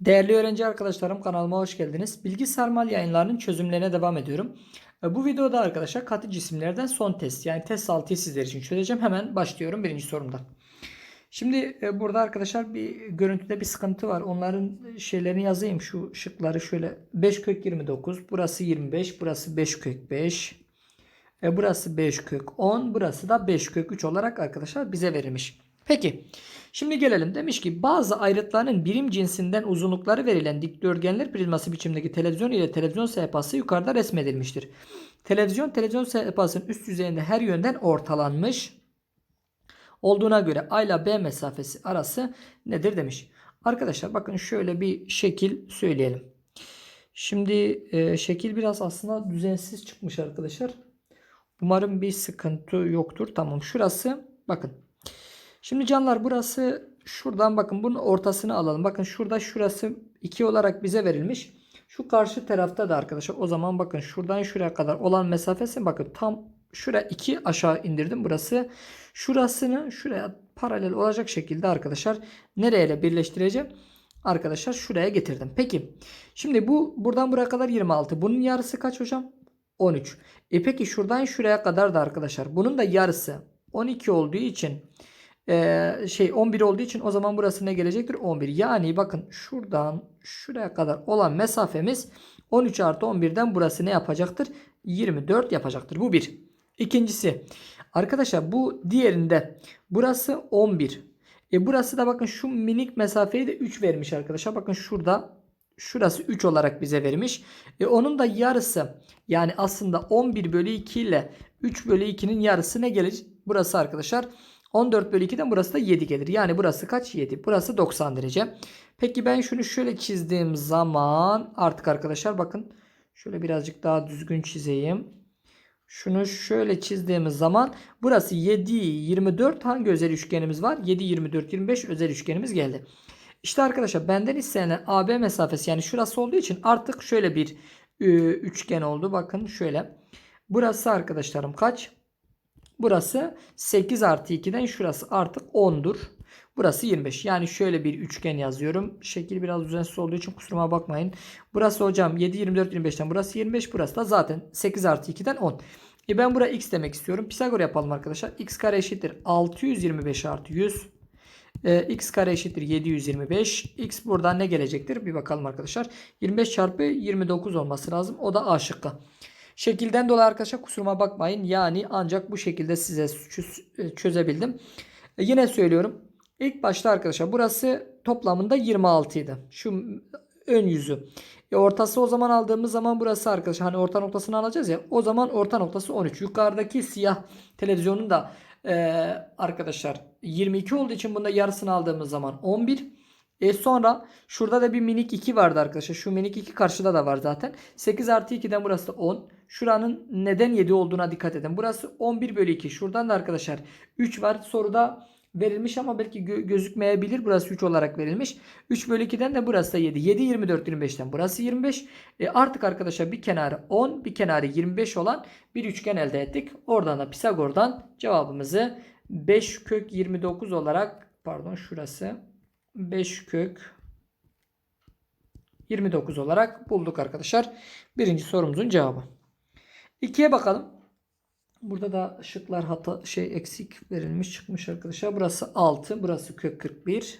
Değerli öğrenci arkadaşlarım kanalıma hoş geldiniz. Bilgi sarmal yayınlarının çözümlerine devam ediyorum. E, Bu videoda arkadaşlar katı cisimlerden son test yani test 6'yı sizler için çözeceğim. Hemen başlıyorum birinci sorumdan. Şimdi e, burada arkadaşlar bir görüntüde bir sıkıntı var. Onların şeylerini yazayım. Şu şıkları şöyle 5 kök 29. Burası 25. Burası 5 kök 5. E, burası 5 kök 10. Burası da 5 kök 3 olarak arkadaşlar bize verilmiş. Peki. Şimdi gelelim. Demiş ki bazı ayrıtların birim cinsinden uzunlukları verilen dikdörtgenler prizması biçimdeki televizyon ile televizyon sehpası yukarıda resmedilmiştir. Televizyon televizyon sehpasının üst yüzeyinde her yönden ortalanmış olduğuna göre A ile B mesafesi arası nedir demiş. Arkadaşlar bakın şöyle bir şekil söyleyelim. Şimdi e, şekil biraz aslında düzensiz çıkmış arkadaşlar. Umarım bir sıkıntı yoktur. Tamam şurası bakın. Şimdi canlar burası şuradan bakın bunun ortasını alalım. Bakın şurada şurası 2 olarak bize verilmiş. Şu karşı tarafta da arkadaşlar o zaman bakın şuradan şuraya kadar olan mesafesi bakın tam şuraya 2 aşağı indirdim. Burası şurasını şuraya paralel olacak şekilde arkadaşlar nereyle birleştireceğim? Arkadaşlar şuraya getirdim. Peki şimdi bu buradan buraya kadar 26. Bunun yarısı kaç hocam? 13. E peki şuradan şuraya kadar da arkadaşlar bunun da yarısı 12 olduğu için e, şey 11 olduğu için o zaman burası ne gelecektir? 11. Yani bakın şuradan şuraya kadar olan mesafemiz 13 artı 11'den burası ne yapacaktır? 24 yapacaktır. Bu bir. İkincisi arkadaşlar bu diğerinde burası 11. E burası da bakın şu minik mesafeyi de 3 vermiş arkadaşlar. Bakın şurada şurası 3 olarak bize vermiş. E onun da yarısı yani aslında 11 bölü 2 ile 3 bölü 2'nin yarısı ne gelir? Burası arkadaşlar 14 bölü 2'den burası da 7 gelir. Yani burası kaç? 7. Burası 90 derece. Peki ben şunu şöyle çizdiğim zaman artık arkadaşlar bakın şöyle birazcık daha düzgün çizeyim. Şunu şöyle çizdiğimiz zaman burası 7, 24 hangi özel üçgenimiz var? 7, 24, 25 özel üçgenimiz geldi. İşte arkadaşlar benden istenen AB mesafesi yani şurası olduğu için artık şöyle bir e, üçgen oldu. Bakın şöyle. Burası arkadaşlarım kaç? Burası 8 artı 2'den şurası artık 10'dur. Burası 25. Yani şöyle bir üçgen yazıyorum. Şekil biraz düzensiz olduğu için kusuruma bakmayın. Burası hocam 7, 24, 25'ten burası 25. Burası da zaten 8 artı 2'den 10. E ben buraya x demek istiyorum. Pisagor yapalım arkadaşlar. x kare eşittir 625 artı 100. E, x kare eşittir 725. X buradan ne gelecektir? Bir bakalım arkadaşlar. 25 çarpı 29 olması lazım. O da A şıkkı. Şekilden dolayı arkadaşlar kusuruma bakmayın. Yani ancak bu şekilde size çözebildim. E, yine söylüyorum. İlk başta arkadaşlar burası toplamında 26 idi. Şu ön yüzü. E ortası o zaman aldığımız zaman burası arkadaşlar hani orta noktasını alacağız ya. O zaman orta noktası 13. Yukarıdaki siyah televizyonun da e, arkadaşlar 22 olduğu için bunda yarısını aldığımız zaman 11. E sonra şurada da bir minik 2 vardı arkadaşlar. Şu minik 2 karşıda da var zaten. 8 artı 2'den burası da 10. Şuranın neden 7 olduğuna dikkat edin. Burası 11 bölü 2. Şuradan da arkadaşlar 3 var. Soruda verilmiş ama belki gö- gözükmeyebilir. Burası 3 olarak verilmiş. 3 bölü 2'den de burası da 7. 7 24 25'ten burası 25. E artık arkadaşlar bir kenarı 10 bir kenarı 25 olan bir üçgen elde ettik. Oradan da Pisagor'dan cevabımızı 5 kök 29 olarak pardon şurası 5 kök 29 olarak bulduk arkadaşlar. Birinci sorumuzun cevabı. İkiye bakalım. Burada da şıklar hata şey eksik verilmiş çıkmış arkadaşlar. Burası 6, burası kök 41.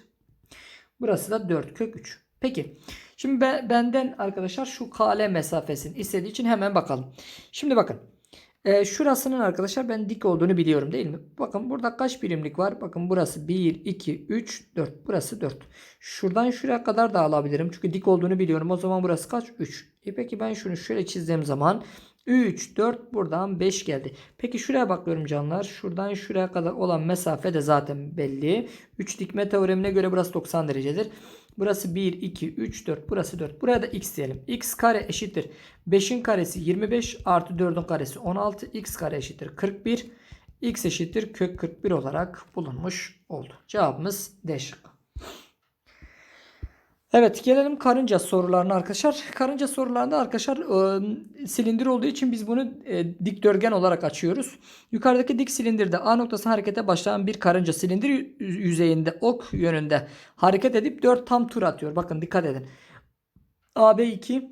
Burası da 4 kök 3. Peki. Şimdi ben, benden arkadaşlar şu kale mesafesini istediği için hemen bakalım. Şimdi bakın. E, şurasının arkadaşlar ben dik olduğunu biliyorum değil mi? Bakın burada kaç birimlik var? Bakın burası 1, 2, 3, 4. Burası 4. Şuradan şuraya kadar da alabilirim. Çünkü dik olduğunu biliyorum. O zaman burası kaç? 3. E peki ben şunu şöyle çizdiğim zaman 3, 4 buradan 5 geldi. Peki şuraya bakıyorum canlar. Şuradan şuraya kadar olan mesafe de zaten belli. 3 dikme teoremine göre burası 90 derecedir. Burası 1, 2, 3, 4. Burası 4. Buraya da x diyelim. x kare eşittir. 5'in karesi 25 artı 4'ün karesi 16. x kare eşittir 41. x eşittir kök 41 olarak bulunmuş oldu. Cevabımız D şıkkı. Evet gelelim karınca sorularına arkadaşlar. Karınca sorularında arkadaşlar e, silindir olduğu için biz bunu e, dikdörtgen olarak açıyoruz. Yukarıdaki dik silindirde A noktasına harekete başlayan bir karınca silindir yü- yüzeyinde ok yönünde hareket edip 4 tam tur atıyor. Bakın dikkat edin. AB2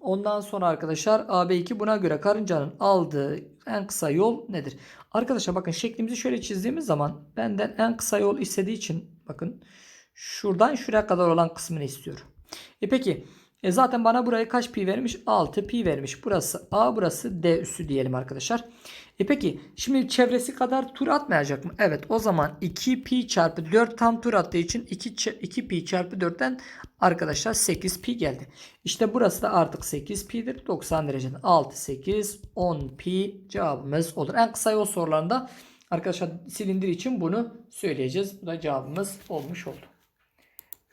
ondan sonra arkadaşlar AB2 buna göre karıncanın aldığı en kısa yol nedir? Arkadaşlar bakın şeklimizi şöyle çizdiğimiz zaman benden en kısa yol istediği için bakın şuradan şuraya kadar olan kısmını istiyor. E peki e zaten bana burayı kaç pi vermiş? 6 pi vermiş. Burası A burası D üssü diyelim arkadaşlar. E peki şimdi çevresi kadar tur atmayacak mı? Evet o zaman 2 pi çarpı 4 tam tur attığı için 2, 2 pi çarpı 4'ten arkadaşlar 8 pi geldi. İşte burası da artık 8 pi'dir. 90 dereceden 6, 8, 10 pi cevabımız olur. En kısa yol sorularında arkadaşlar silindir için bunu söyleyeceğiz. Bu da cevabımız olmuş oldu.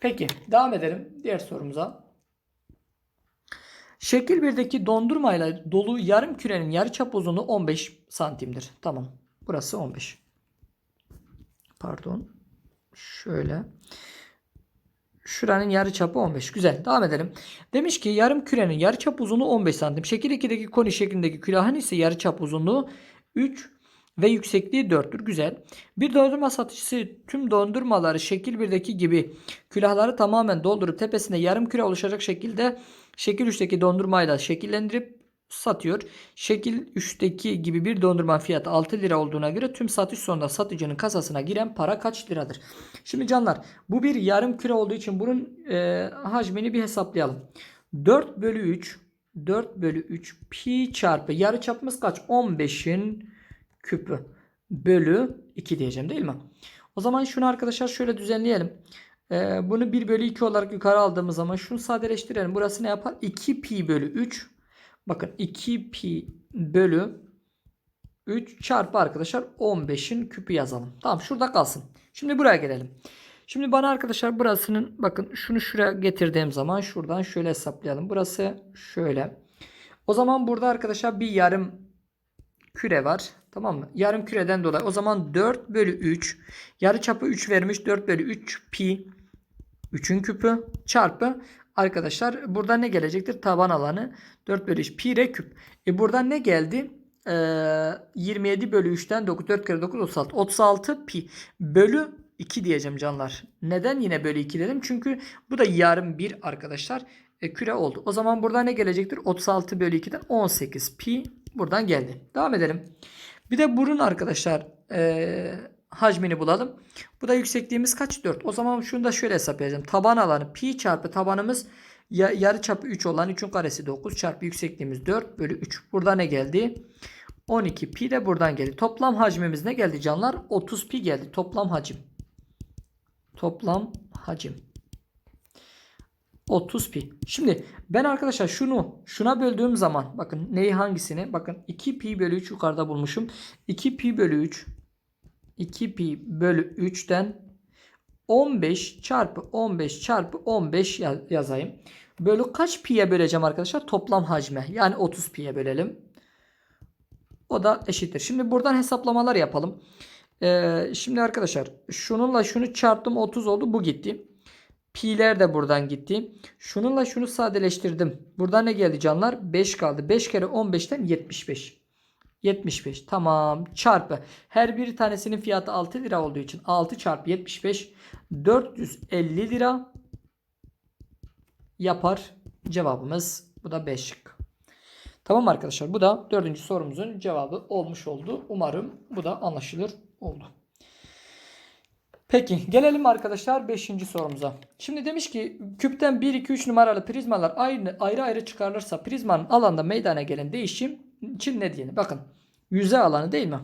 Peki devam edelim diğer sorumuza. Şekil 1'deki dondurmayla dolu yarım kürenin yarıçap uzunluğu 15 santimdir. Tamam. Burası 15. Pardon. Şöyle. Şuranın yarıçapı 15. Güzel. Devam edelim. Demiş ki yarım kürenin yarıçap uzunluğu 15 santim. Şekil 2'deki koni şeklindeki külahın ise yarıçap uzunluğu 3 ve yüksekliği 4'tür. Güzel. Bir dondurma satıcısı tüm dondurmaları şekil 1'deki gibi külahları tamamen doldurup tepesinde yarım küre oluşacak şekilde şekil 3'teki dondurmayla şekillendirip satıyor. Şekil 3'teki gibi bir dondurma fiyatı 6 lira olduğuna göre tüm satış sonunda satıcının kasasına giren para kaç liradır? Şimdi canlar bu bir yarım küre olduğu için bunun e, hacmini bir hesaplayalım. 4 bölü 3 4 bölü 3 pi çarpı yarı çapımız kaç? 15'in küpü bölü 2 diyeceğim değil mi? O zaman şunu arkadaşlar şöyle düzenleyelim. Ee, bunu 1 bölü 2 olarak yukarı aldığımız zaman şunu sadeleştirelim. Burası ne yapar? 2 pi bölü 3. Bakın 2 pi bölü 3 çarpı arkadaşlar 15'in küpü yazalım. Tamam şurada kalsın. Şimdi buraya gelelim. Şimdi bana arkadaşlar burasının bakın şunu şuraya getirdiğim zaman şuradan şöyle hesaplayalım. Burası şöyle. O zaman burada arkadaşlar bir yarım küre var. Tamam mı? Yarım küreden dolayı o zaman 4 bölü 3 yarı çapı 3 vermiş 4 bölü 3 pi 3'ün küpü çarpı arkadaşlar burada ne gelecektir? Taban alanı 4 bölü 3 pi r küp. E buradan ne geldi? Ee, 27 bölü 3'ten 9 4 kere 9 36 36 pi bölü 2 diyeceğim canlar. Neden yine bölü 2 dedim? Çünkü bu da yarım bir arkadaşlar e, küre oldu. O zaman burada ne gelecektir? 36 bölü 2'den 18 pi buradan geldi. Devam edelim. Bir de burun arkadaşlar e, hacmini bulalım. Bu da yüksekliğimiz kaç? 4. O zaman şunu da şöyle hesaplayacağım. Taban alanı pi çarpı tabanımız ya, yarı çapı 3 olan 3'ün karesi 9 çarpı yüksekliğimiz 4 bölü 3. Burada ne geldi? 12 pi de buradan geldi. Toplam hacmimiz ne geldi canlar? 30 pi geldi. Toplam hacim. Toplam hacim. 30 pi. Şimdi ben arkadaşlar şunu şuna böldüğüm zaman bakın neyi hangisini? Bakın 2 pi bölü 3 yukarıda bulmuşum. 2 pi bölü 3 2 pi bölü 3'ten 15 çarpı 15 çarpı 15 yaz- yazayım. Bölü kaç pi'ye böleceğim arkadaşlar? Toplam hacme. Yani 30 pi'ye bölelim. O da eşittir. Şimdi buradan hesaplamalar yapalım. Ee, şimdi arkadaşlar şununla şunu çarptım 30 oldu. Bu gitti. Pi'ler de buradan gitti. Şununla şunu sadeleştirdim. Burada ne geldi canlar? 5 kaldı. 5 kere 15'ten 75. 75. Tamam. Çarpı. Her bir tanesinin fiyatı 6 lira olduğu için 6 çarpı 75 450 lira yapar. Cevabımız bu da 5 şık. Tamam arkadaşlar bu da dördüncü sorumuzun cevabı olmuş oldu. Umarım bu da anlaşılır oldu. Peki gelelim arkadaşlar 5. sorumuza. Şimdi demiş ki küpten 1 2 3 numaralı prizmalar aynı ayrı ayrı çıkarılırsa prizmanın alanda meydana gelen değişim için ne diyelim? Bakın yüzey alanı değil mi?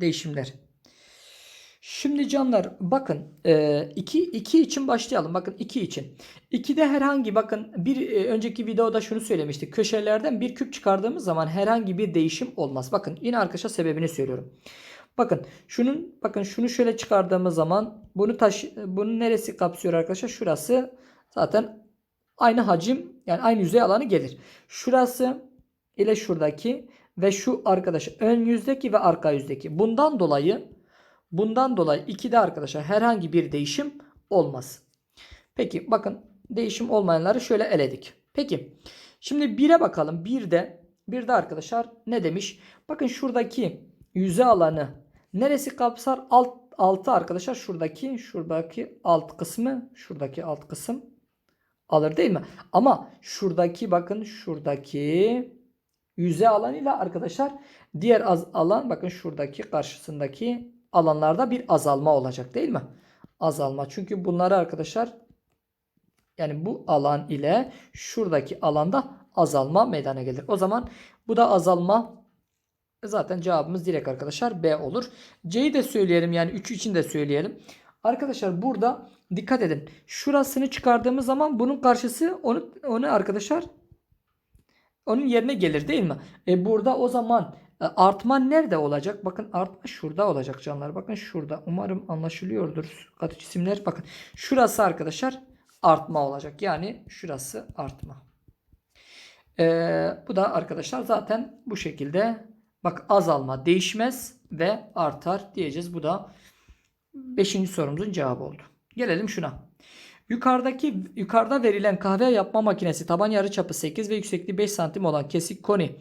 Değişimler. Şimdi canlar bakın 2 2 için başlayalım. Bakın 2 için. 2'de herhangi bakın bir e, önceki videoda şunu söylemiştik. Köşelerden bir küp çıkardığımız zaman herhangi bir değişim olmaz. Bakın yine arkadaşlar sebebini söylüyorum. Bakın şunun bakın şunu şöyle çıkardığımız zaman bunu taş bunun neresi kapsıyor arkadaşlar? Şurası zaten aynı hacim yani aynı yüzey alanı gelir. Şurası ile şuradaki ve şu arkadaşlar ön yüzdeki ve arka yüzdeki. Bundan dolayı bundan dolayı 2'de arkadaşlar herhangi bir değişim olmaz. Peki bakın değişim olmayanları şöyle eledik. Peki şimdi 1'e bakalım. 1'de 1'de arkadaşlar ne demiş? Bakın şuradaki yüze alanı neresi kapsar? Alt altı arkadaşlar şuradaki şuradaki alt kısmı şuradaki alt kısım alır değil mi? Ama şuradaki bakın şuradaki yüze alanıyla arkadaşlar diğer az alan bakın şuradaki karşısındaki alanlarda bir azalma olacak değil mi? Azalma. Çünkü bunları arkadaşlar yani bu alan ile şuradaki alanda azalma meydana gelir. O zaman bu da azalma zaten cevabımız direkt arkadaşlar B olur. C'yi de söyleyelim yani 3 için de söyleyelim. Arkadaşlar burada dikkat edin. Şurasını çıkardığımız zaman bunun karşısı onu, onu arkadaşlar onun yerine gelir değil mi? E burada o zaman e, artma nerede olacak? Bakın artma şurada olacak canlar. Bakın şurada. Umarım anlaşılıyordur. Katı cisimler. Bakın şurası arkadaşlar artma olacak. Yani şurası artma. E, bu da arkadaşlar zaten bu şekilde bak azalma değişmez ve artar diyeceğiz. Bu da 5. sorumuzun cevabı oldu. Gelelim şuna. Yukarıdaki yukarıda verilen kahve yapma makinesi taban yarıçapı 8 ve yüksekliği 5 santim olan kesik koni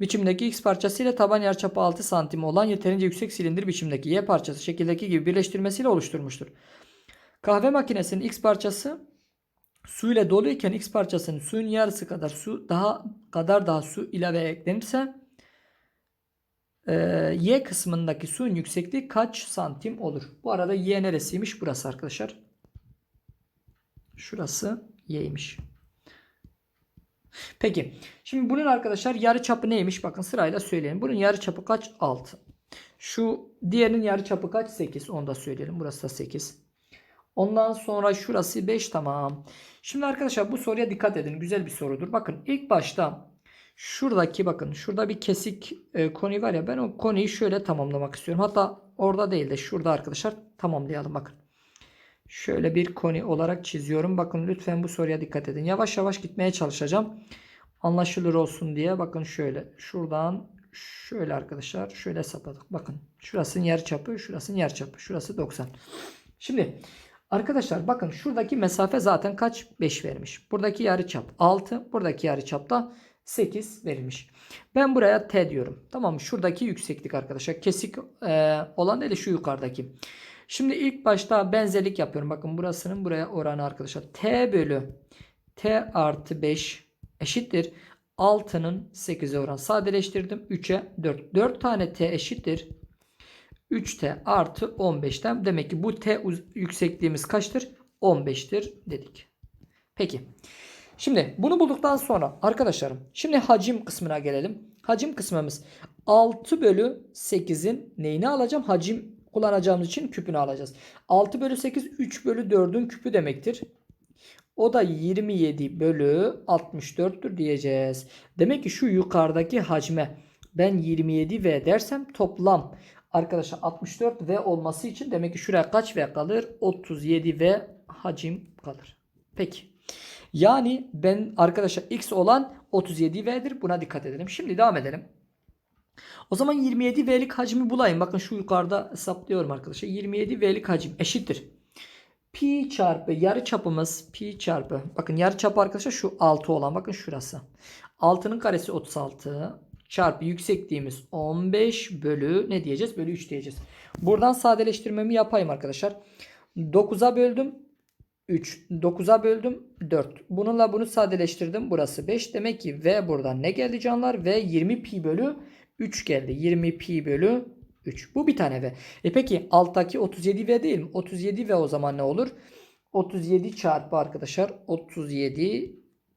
biçimdeki X parçası ile taban yarıçapı 6 santim olan yeterince yüksek silindir biçimdeki Y parçası şekildeki gibi birleştirmesiyle oluşturmuştur. Kahve makinesinin X parçası su ile doluyken X parçasının suyun yarısı kadar su daha kadar daha su ilave eklenirse e, Y kısmındaki suyun yüksekliği kaç santim olur? Bu arada Y neresiymiş? Burası arkadaşlar. Şurası y'ymiş. Peki. Şimdi bunun arkadaşlar yarı çapı neymiş? Bakın sırayla söyleyelim. Bunun yarı çapı kaç? 6. Şu diğerinin yarı çapı kaç? 8. Onu da söyleyelim. Burası da 8. Ondan sonra şurası 5 tamam. Şimdi arkadaşlar bu soruya dikkat edin. Güzel bir sorudur. Bakın ilk başta şuradaki bakın şurada bir kesik e, koni var ya ben o koniyi şöyle tamamlamak istiyorum. Hatta orada değil de şurada arkadaşlar tamamlayalım bakın. Şöyle bir koni olarak çiziyorum. Bakın lütfen bu soruya dikkat edin. Yavaş yavaş gitmeye çalışacağım. Anlaşılır olsun diye. Bakın şöyle. Şuradan şöyle arkadaşlar. Şöyle hesapladık. Bakın. Şurasının yer çapı. Şurasının yer çapı. Şurası 90. Şimdi arkadaşlar bakın şuradaki mesafe zaten kaç? 5 vermiş. Buradaki yarı çap 6. Buradaki yarı çap da 8 verilmiş. Ben buraya T diyorum. Tamam mı? Şuradaki yükseklik arkadaşlar. Kesik e, olan değil de şu yukarıdaki. Şimdi ilk başta benzerlik yapıyorum. Bakın burasının buraya oranı arkadaşlar. T bölü T artı 5 eşittir. 6'nın 8'e oran sadeleştirdim. 3'e 4. 4 tane T eşittir. 3T artı 15'ten. Demek ki bu T yüksekliğimiz kaçtır? 15'tir dedik. Peki. Şimdi bunu bulduktan sonra arkadaşlarım şimdi hacim kısmına gelelim. Hacim kısmımız 6 bölü 8'in neyini alacağım? Hacim kullanacağımız için küpünü alacağız. 6 bölü 8 3 bölü 4'ün küpü demektir. O da 27 bölü 64'tür diyeceğiz. Demek ki şu yukarıdaki hacme ben 27V dersem toplam arkadaşlar 64V olması için demek ki şuraya kaç V kalır? 37V hacim kalır. Peki. Yani ben arkadaşlar X olan 37V'dir. Buna dikkat edelim. Şimdi devam edelim. O zaman 27V'lik hacmi bulayım. Bakın şu yukarıda hesaplıyorum arkadaşlar. 27V'lik hacim eşittir. Pi çarpı yarı çapımız pi çarpı. Bakın yarı çapı arkadaşlar şu 6 olan. Bakın şurası. 6'nın karesi 36 çarpı yüksekliğimiz 15 bölü ne diyeceğiz? Bölü 3 diyeceğiz. Buradan sadeleştirmemi yapayım arkadaşlar. 9'a böldüm. 3. 9'a böldüm 4. Bununla bunu sadeleştirdim. Burası 5. Demek ki V buradan ne geldi canlar? V 20 pi bölü 3 geldi. 20 pi bölü 3. Bu bir tane V. E peki alttaki 37 V değil mi? 37 V o zaman ne olur? 37 çarpı arkadaşlar 37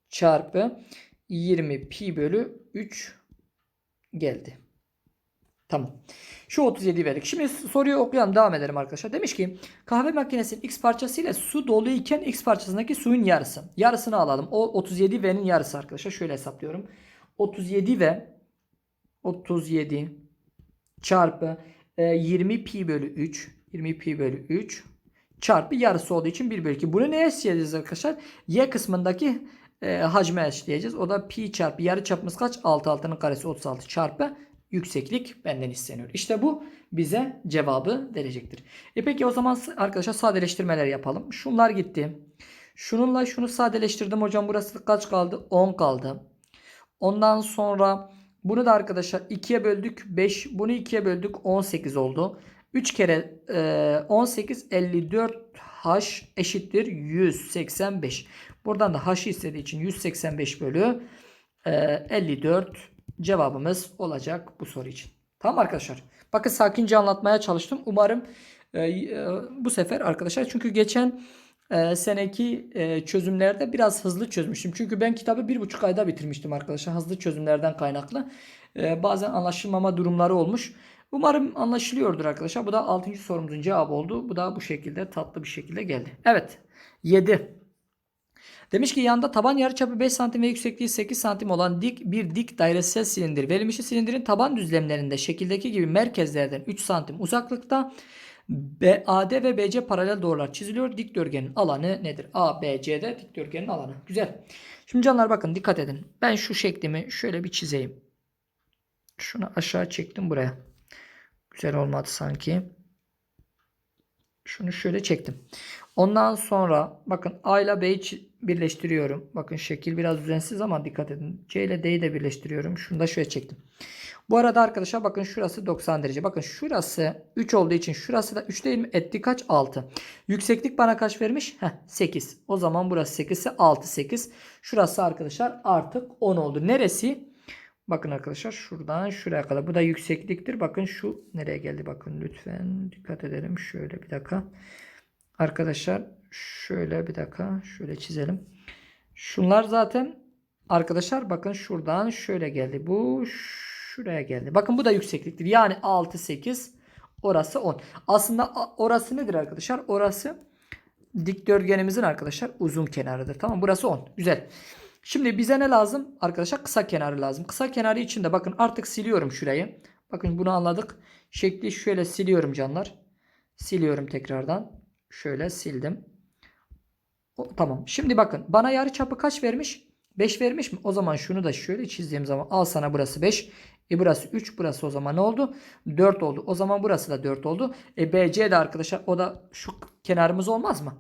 çarpı 20 pi bölü 3 geldi. Tamam. Şu 37 verdik. Şimdi soruyu okuyalım devam edelim arkadaşlar. Demiş ki kahve makinesinin X parçası ile su dolu iken X parçasındaki suyun yarısı. Yarısını alalım. O 37 V'nin yarısı arkadaşlar. Şöyle hesaplıyorum. 37 V 37 çarpı 20 e, pi bölü 3 20 pi bölü 3 çarpı yarısı olduğu için 1 bölü 2. Bunu neye eşleyeceğiz arkadaşlar? Y kısmındaki e, hacme eşleyeceğiz. O da pi çarpı yarı çapımız kaç? 6 altının karesi 36 çarpı yükseklik benden isteniyor. İşte bu bize cevabı verecektir. E peki o zaman arkadaşlar sadeleştirmeler yapalım. Şunlar gitti. Şununla şunu sadeleştirdim hocam. Burası kaç kaldı? 10 kaldı. Ondan sonra bunu da arkadaşlar 2'ye böldük 5. Bunu 2'ye böldük 18 oldu. 3 kere e, 18 54 h eşittir 185. Buradan da h'ı istediği için 185 bölü e, 54 cevabımız olacak bu soru için. Tamam arkadaşlar. Bakın sakince anlatmaya çalıştım. Umarım e, e, bu sefer arkadaşlar çünkü geçen e, seneki e, çözümlerde biraz hızlı çözmüştüm. Çünkü ben kitabı bir buçuk ayda bitirmiştim arkadaşlar. Hızlı çözümlerden kaynaklı. E, bazen anlaşılmama durumları olmuş. Umarım anlaşılıyordur arkadaşlar. Bu da 6. sorumuzun cevabı oldu. Bu da bu şekilde tatlı bir şekilde geldi. Evet. 7. Demiş ki yanda taban yarıçapı 5 santim ve yüksekliği 8 santim olan dik bir dik dairesel silindir. Verilmişi silindirin taban düzlemlerinde şekildeki gibi merkezlerden 3 santim uzaklıkta BAD ve BC paralel doğrular çiziliyor. Dikdörtgenin alanı nedir? ABC'de dikdörtgenin alanı. Güzel. Şimdi canlar bakın dikkat edin. Ben şu şeklimi şöyle bir çizeyim. Şunu aşağı çektim buraya. Güzel olmadı sanki. Şunu şöyle çektim. Ondan sonra bakın A ile B'yi birleştiriyorum. Bakın şekil biraz düzensiz ama dikkat edin. C ile D'yi de birleştiriyorum. Şunu da şöyle çektim. Bu arada arkadaşlar bakın şurası 90 derece. Bakın şurası 3 olduğu için şurası da 3 değil mi? Etti kaç? 6. Yükseklik bana kaç vermiş? Heh, 8. O zaman burası 8 ise 6 8. Şurası arkadaşlar artık 10 oldu. Neresi? Bakın arkadaşlar şuradan şuraya kadar. Bu da yüksekliktir. Bakın şu nereye geldi? Bakın lütfen dikkat edelim. Şöyle bir dakika. Arkadaşlar şöyle bir dakika. Şöyle çizelim. Şunlar zaten arkadaşlar bakın şuradan şöyle geldi. Bu şuraya geldi. Bakın bu da yüksekliktir. Yani 6 8 orası 10. Aslında orası nedir arkadaşlar? Orası dikdörtgenimizin arkadaşlar uzun kenarıdır. Tamam burası 10. Güzel. Şimdi bize ne lazım? Arkadaşlar kısa kenarı lazım. Kısa kenarı için de bakın artık siliyorum şurayı. Bakın bunu anladık. Şekli şöyle siliyorum canlar. Siliyorum tekrardan. Şöyle sildim. Tamam. Şimdi bakın bana yarı çapı kaç vermiş? 5 vermiş mi? O zaman şunu da şöyle çizdiğim zaman al sana burası 5. E burası 3. Burası o zaman ne oldu? 4 oldu. O zaman burası da 4 oldu. E BC de arkadaşlar o da şu kenarımız olmaz mı?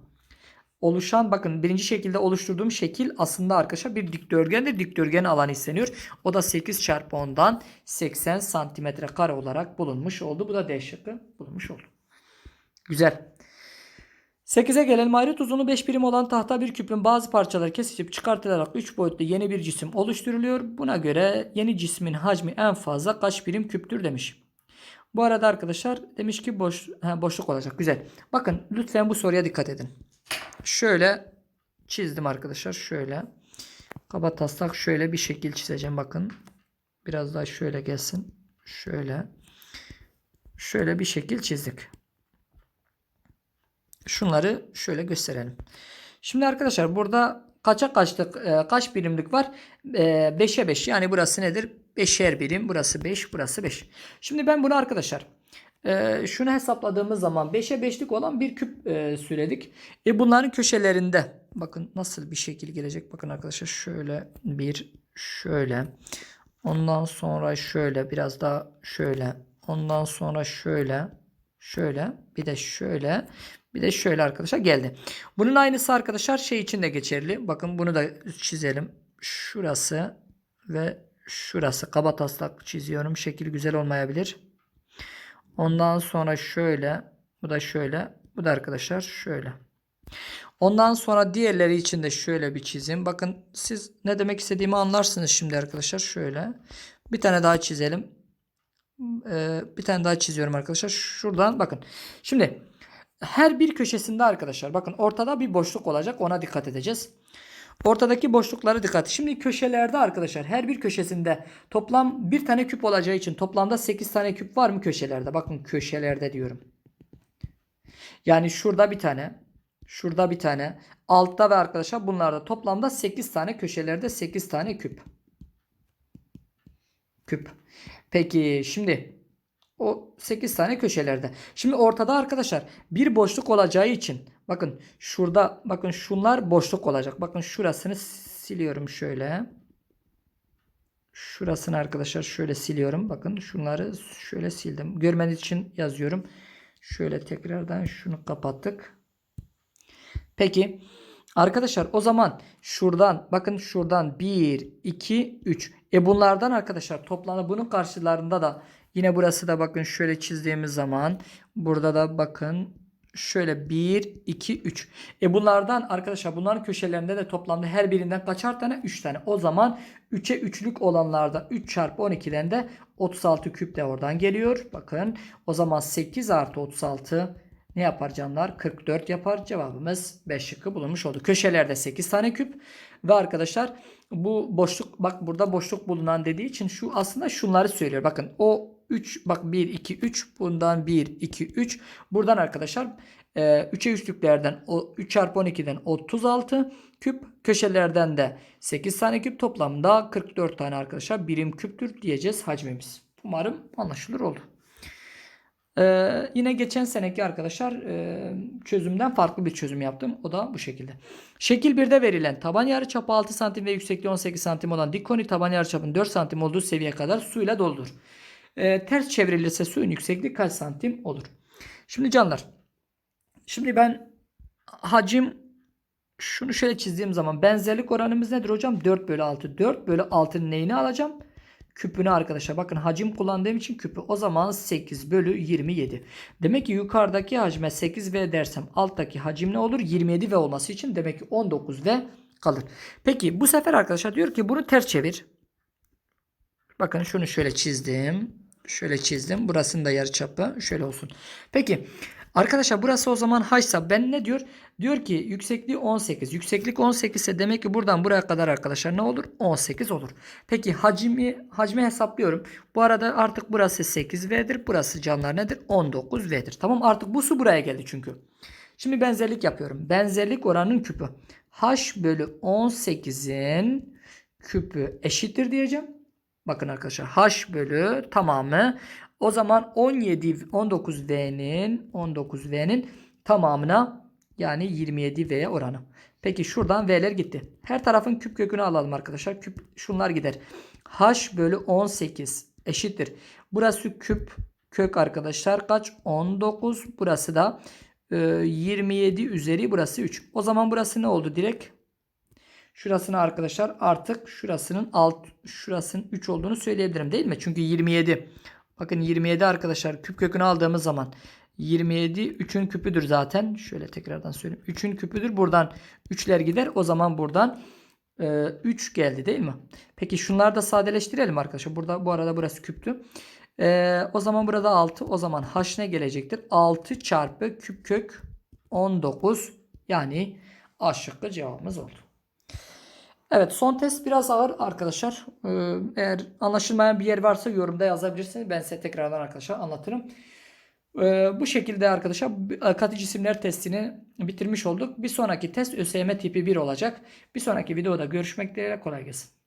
Oluşan bakın birinci şekilde oluşturduğum şekil aslında arkadaşlar bir dikdörtgendir. Dikdörtgen alanı isteniyor. O da 8 çarpı 10'dan 80 santimetre kare olarak bulunmuş oldu. Bu da D şıkkı bulunmuş oldu. Güzel. 8'e gelelim. Ayrıt uzunluğu 5 birim olan tahta bir küpün bazı parçaları kesişip çıkartılarak 3 boyutlu yeni bir cisim oluşturuluyor. Buna göre yeni cismin hacmi en fazla kaç birim küptür demiş. Bu arada arkadaşlar demiş ki boş, ha, boşluk olacak. Güzel. Bakın lütfen bu soruya dikkat edin. Şöyle çizdim arkadaşlar. Şöyle. Kaba taslak şöyle bir şekil çizeceğim. Bakın. Biraz daha şöyle gelsin. Şöyle. Şöyle bir şekil çizdik. Şunları şöyle gösterelim. Şimdi arkadaşlar burada kaça kaçlık e, kaç birimlik var? 5'e 5 yani burası nedir? 5'er birim. Burası 5, burası 5. Şimdi ben bunu arkadaşlar e, şunu hesapladığımız zaman 5'e 5'lik olan bir küp e, söyledik. E bunların köşelerinde bakın nasıl bir şekil gelecek. Bakın arkadaşlar şöyle bir şöyle. Ondan sonra şöyle biraz daha şöyle. Ondan sonra şöyle. Şöyle. Bir de şöyle. Bir de şöyle arkadaşlar geldi. Bunun aynısı arkadaşlar şey için de geçerli. Bakın bunu da çizelim. Şurası ve şurası. Kaba taslak çiziyorum. Şekil güzel olmayabilir. Ondan sonra şöyle. Bu da şöyle. Bu da arkadaşlar şöyle. Ondan sonra diğerleri için de şöyle bir çizim. Bakın siz ne demek istediğimi anlarsınız şimdi arkadaşlar. Şöyle. Bir tane daha çizelim. Bir tane daha çiziyorum arkadaşlar. Şuradan bakın. Şimdi her bir köşesinde arkadaşlar bakın ortada bir boşluk olacak. Ona dikkat edeceğiz. Ortadaki boşluklara dikkat. Şimdi köşelerde arkadaşlar her bir köşesinde toplam bir tane küp olacağı için toplamda 8 tane küp var mı köşelerde? Bakın köşelerde diyorum. Yani şurada bir tane. Şurada bir tane. Altta ve arkadaşlar bunlarda toplamda 8 tane köşelerde 8 tane küp. Küp. Peki şimdi o 8 tane köşelerde. Şimdi ortada arkadaşlar bir boşluk olacağı için bakın şurada bakın şunlar boşluk olacak. Bakın şurasını siliyorum şöyle. Şurasını arkadaşlar şöyle siliyorum. Bakın şunları şöyle sildim. Görmeniz için yazıyorum. Şöyle tekrardan şunu kapattık. Peki Arkadaşlar o zaman şuradan bakın şuradan 1, 2, 3. E bunlardan arkadaşlar toplamda bunun karşılarında da yine burası da bakın şöyle çizdiğimiz zaman burada da bakın şöyle 1, 2, 3. E bunlardan arkadaşlar bunların köşelerinde de toplamda her birinden kaçar tane? 3 tane. O zaman 3'e 3'lük olanlardan 3 çarpı 12'den de 36 küp de oradan geliyor. Bakın o zaman 8 artı 36 ne yapar canlar? 44 yapar. Cevabımız 5 şıkkı bulunmuş oldu. Köşelerde 8 tane küp. Ve arkadaşlar bu boşluk bak burada boşluk bulunan dediği için şu aslında şunları söylüyor. Bakın o 3 bak 1 2 3 bundan 1 2 3 buradan arkadaşlar 3'e 3'lüklerden o 3 çarpı 12'den 36 küp köşelerden de 8 tane küp toplamda 44 tane arkadaşlar birim küptür diyeceğiz hacmimiz. Umarım anlaşılır oldu. Ee, yine geçen seneki arkadaşlar e, çözümden farklı bir çözüm yaptım. O da bu şekilde. Şekil 1'de verilen taban yarıçapı 6 santim ve yüksekliği 18 santim olan dik koni taban yarıçapının 4 santim olduğu seviyeye kadar suyla doldur. Ee, ters çevrilirse suyun yüksekliği kaç santim olur? Şimdi canlar. Şimdi ben hacim şunu şöyle çizdiğim zaman benzerlik oranımız nedir hocam? 4 bölü 6. 4 bölü 6'nın neyini alacağım? Küpünü arkadaşlar. Bakın hacim kullandığım için küpü. O zaman 8 bölü 27. Demek ki yukarıdaki hacme 8V dersem alttaki hacim ne olur? 27V olması için demek ki 19V kalır. Peki bu sefer arkadaşlar diyor ki bunu ters çevir. Bakın şunu şöyle çizdim. Şöyle çizdim. Burasının da yarıçapı şöyle olsun. Peki Arkadaşlar burası o zaman h'sa ben ne diyor? Diyor ki yüksekliği 18. Yükseklik 18 ise demek ki buradan buraya kadar arkadaşlar ne olur? 18 olur. Peki hacmi hacmi hesaplıyorum. Bu arada artık burası 8V'dir. Burası canlar nedir? 19V'dir. Tamam artık bu su buraya geldi çünkü. Şimdi benzerlik yapıyorum. Benzerlik oranının küpü. H bölü 18'in küpü eşittir diyeceğim. Bakın arkadaşlar h bölü tamamı o zaman 17 19V'nin 19V'nin tamamına yani 27V'ye oranı. Peki şuradan V'ler gitti. Her tarafın küp kökünü alalım arkadaşlar. Küp şunlar gider. H bölü 18 eşittir. Burası küp kök arkadaşlar kaç? 19. Burası da e, 27 üzeri burası 3. O zaman burası ne oldu direkt? Şurasını arkadaşlar artık şurasının alt şurasının 3 olduğunu söyleyebilirim değil mi? Çünkü 27 Bakın 27 arkadaşlar küp kökünü aldığımız zaman 27 3'ün küpüdür zaten. Şöyle tekrardan söyleyeyim. 3'ün küpüdür. Buradan 3'ler gider. O zaman buradan e, 3 geldi değil mi? Peki şunları da sadeleştirelim arkadaşlar. Burada bu arada burası küptü. E, o zaman burada 6. O zaman h ne gelecektir? 6 çarpı küp kök 19 yani A şıkkı cevabımız oldu. Evet son test biraz ağır arkadaşlar. Ee, eğer anlaşılmayan bir yer varsa yorumda yazabilirsiniz. Ben size tekrardan arkadaşlar anlatırım. Ee, bu şekilde arkadaşlar katı cisimler testini bitirmiş olduk. Bir sonraki test ÖSYM tipi 1 olacak. Bir sonraki videoda görüşmek dileğiyle kolay gelsin.